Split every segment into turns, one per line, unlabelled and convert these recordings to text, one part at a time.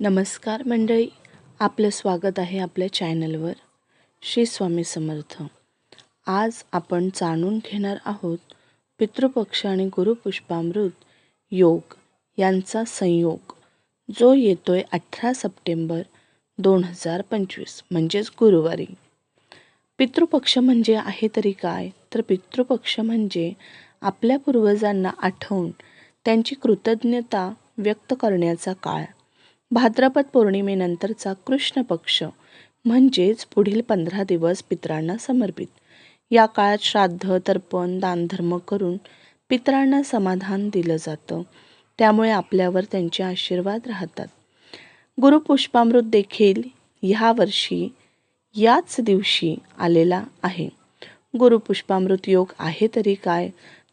नमस्कार मंडळी. आपलं स्वागत आहे आपल्या चॅनलवर. श्री स्वामी समर्थ. आज आपण जाणून घेणार आहोत पितृपक्ष आणि गुरुपुष्पामृत योग यांचा संयोग जो येतोय अठरा सप्टेंबर दोन हजार पंचवीस म्हणजेच गुरुवारी. पितृपक्ष म्हणजे आहे तरी काय? तर पितृपक्ष म्हणजे आपल्या पूर्वजांना आठवून त्यांची कृतज्ञता व्यक्त करण्याचा काळ. भाद्रपद पौर्णिमेनंतरचा कृष्ण पक्ष म्हणजेच पुढील पंधरा दिवस पितरांना समर्पित. या काळात श्राद्ध तर्पण दानधर्म करून पितरांना समाधान दिलं जातं. त्यामुळे आपल्यावर त्यांचे आशीर्वाद राहतात. गुरुपुष्पामृत देखील ह्या वर्षी याच दिवशी आलेला आहे. गुरुपुष्पामृत योग आहे तरी काय?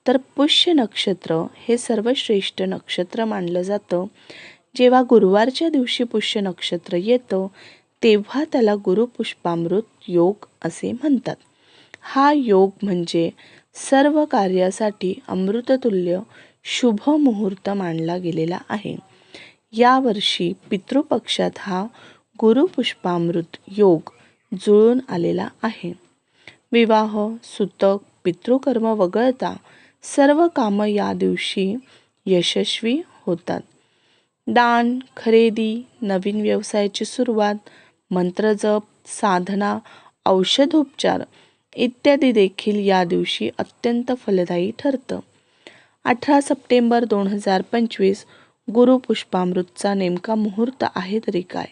तर पुष्य नक्षत्र हे सर्वश्रेष्ठ नक्षत्र मानलं जातं. जेव्हा गुरुवारच्या दिवशी पुष्य नक्षत्र येतं तेव्हा त्याला गुरुपुष्पामृत योग असे म्हणतात. हा योग म्हणजे सर्व कार्यासाठी अमृततुल्य शुभ मुहूर्त मानला गेलेला आहे. यावर्षी पितृपक्षात हा गुरुपुष्पामृत योग जुळून आलेला आहे. विवाह सुतक पितृकर्म वगळता सर्व कामं या दिवशी यशस्वी होतात. दान खरेदी नवीन व्यवसायाची सुरुवात मंत्रजप साधना औषधोपचार इत्यादी देखील या दिवशी अत्यंत फलदायी ठरतं. अठरा सप्टेंबर दोन हजार पंचवीस गुरुपुष्पामृतचा नेमका मुहूर्त आहे तरी काय?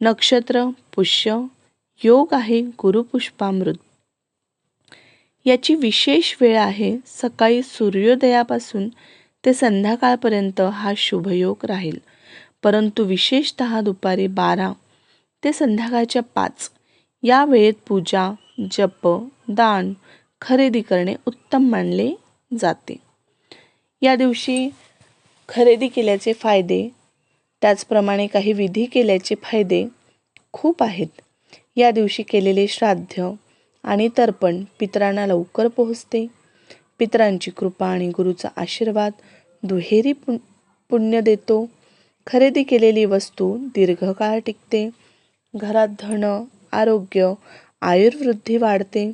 नक्षत्र पुष्य योग आहे गुरुपुष्पामृत याची विशेष वेळ आहे सकाळी सूर्योदयापासून ते संध्याकाळपर्यंत हा शुभयोग राहील. परंतु विशेषत दुपारी बारा ते संध्याकाळच्या पाच. या वेळेत पूजा जप दान खरेदी करणे उत्तम मानले जाते. या दिवशी खरेदी केल्याचे फायदे त्याचप्रमाणे काही विधी केल्याचे फायदे खूप आहेत. या दिवशी केलेले श्राद्ध आणि तर्पण पितरांना लवकर पोहोचते. पितरांची कृपा आणि गुरुचा आशीर्वाद दुहेरी पु पुण्य देतो. खरेदी केलेली वस्तू दीर्घकाळ टिकते. घरात धन आरोग्य आयुर्वृद्धी वाढते.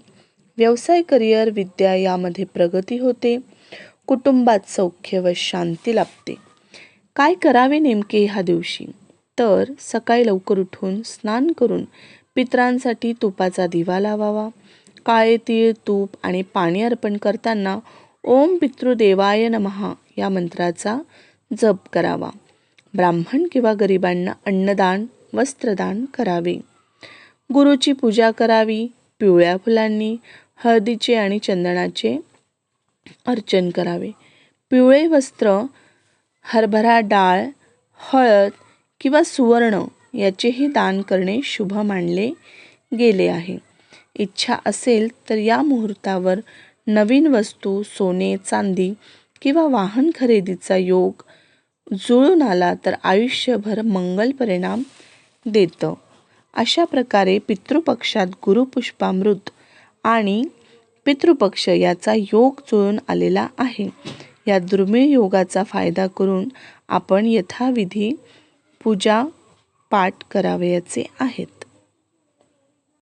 व्यवसाय करिअर विद्या यामध्ये प्रगती होते. कुटुंबात सौख्य व शांती लाभते. काय करावे नेमके ह्या दिवशी? तर सकाळी लवकर उठून स्नान करून पितरांसाठी तुपाचा दिवा लावावा. काळे तीळ तूप आणि पाणी अर्पण करताना ओम पितृदेवाय नमहा या मंत्राचा जप करावा. ब्राह्मण किंवा गरिबांना अन्नदान वस्त्रदान करावे. गुरुची पूजा करावी पिवळ्या फुलांनी हळदीचे आणि चंदनाचे अर्चन करावे. पिवळे वस्त्र हरभरा डाळ हळद किंवा सुवर्ण याचेही दान करणे शुभ मानले गेले आहे. इच्छा असेल तर या मुहूर्तावर नवीन वस्तू सोने चांदी किंवा वाहन खरेदीचा योग जुळून आला तर आयुष्यभर मंगल परिणाम देतं. अशा प्रकारे पितृपक्षात गुरुपुष्पामृत आणि पितृपक्ष याचा योग जुळून आलेला आहे. या दुर्मिळ योगाचा फायदा करून आपण यथाविधी पूजा पाठ करावयाचे आहेत.